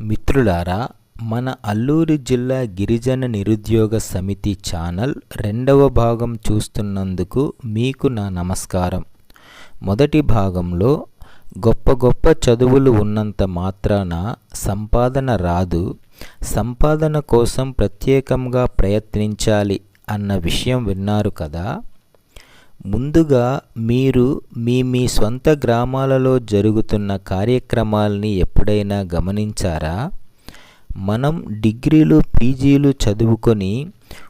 మిత్రులారా మన అల్లూరి జిల్లా గిరిజన నిరుద్యోగ సమితి ఛానల్ రెండవ భాగం చూస్తున్నందుకు మీకు నా నమస్కారం. మొదటి భాగంలో గొప్ప గొప్ప చదువులు ఉన్నంత మాత్రాన సంపాదన రాదు సంపాదన కోసం ప్రత్యేకంగా ప్రయత్నించాలి అన్న విషయం విన్నారు కదా? ముందుగా మీరు మీ మీ స్వంత గ్రామాలలో జరుగుతున్న కార్యక్రమాల్ని ఎప్పుడైనా గమనించారా? మనం డిగ్రీలు పీజీలు చదువుకొని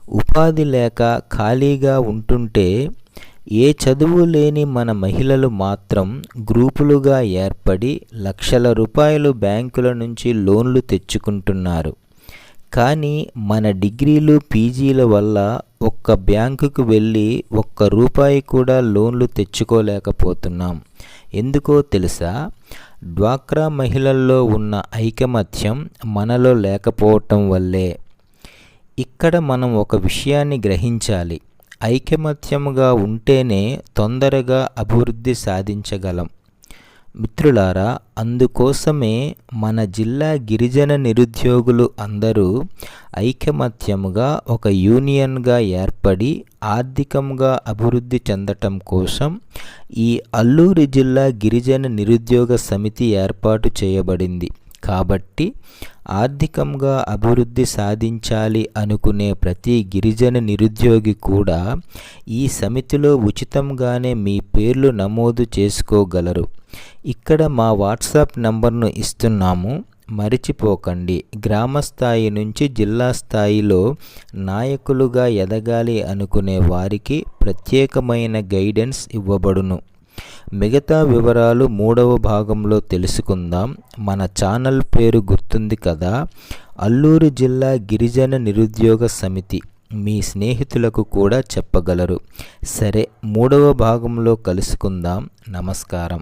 ఉపాధి లేక ఖాళీగా ఉంటుంటే ఏ చదువు లేని మన మహిళలు మాత్రం గ్రూపులుగా ఏర్పడి లక్షల రూపాయలు బ్యాంకుల నుంచి లోన్లు తెచ్చుకుంటున్నారు. కానీ మన డిగ్రీలు పీజీల వల్ల ఒక్క బ్యాంకుకు వెళ్ళి ఒక్క రూపాయి కూడా లోన్లు తెచ్చుకోలేకపోతున్నాం. ఎందుకో తెలుసా? డ్వాక్రా మహిళల్లో ఉన్న ఐకమత్యం మనలో లేకపోవటం వల్లే. ఇక్కడ మనం ఒక విషయాన్ని గ్రహించాలి. ఐకమత్యముగా ఉంటేనే తొందరగా అభివృద్ధి సాధించగలం. మిత్రులారా అందుకోసమే మన జిల్లా గిరిజన నిరుద్యోగులు అందరూ ఐకమత్యముగా ఒక యూనియన్గా ఏర్పడి ఆర్థికంగా అభివృద్ధి చెందటం కోసం ఈ అల్లూరి జిల్లా గిరిజన నిరుద్యోగ సమితి ఏర్పాటు చేయబడింది. కాబట్టి ఆర్థికంగా అభివృద్ధి సాధించాలి అనుకునే ప్రతి గిరిజన నిరుద్యోగి కూడా ఈ సమితిలో ఉచితంగానే మీ పేర్లు నమోదు చేసుకోగలరు. ఇక్కడ మా వాట్సాప్ నంబర్ను ఇస్తున్నాము. మరిచిపోకండి. గ్రామ స్థాయి నుంచి జిల్లా స్థాయిలో నాయకులుగా ఎదగాలి అనుకునే వారికి ప్రత్యేకమైన గైడెన్స్ ఇవ్వబడును. మిగతా వివరాలు మూడవ భాగంలో తెలుసుకుందాం. మన ఛానల్ పేరు గుర్తుంది కదా? అల్లూరు జిల్లా గిరిజన నిరుద్యోగ సమితి. మీ స్నేహితులకు కూడా చెప్పగలరు. సరే మూడవ భాగంలో కలుసుకుందాం. నమస్కారం.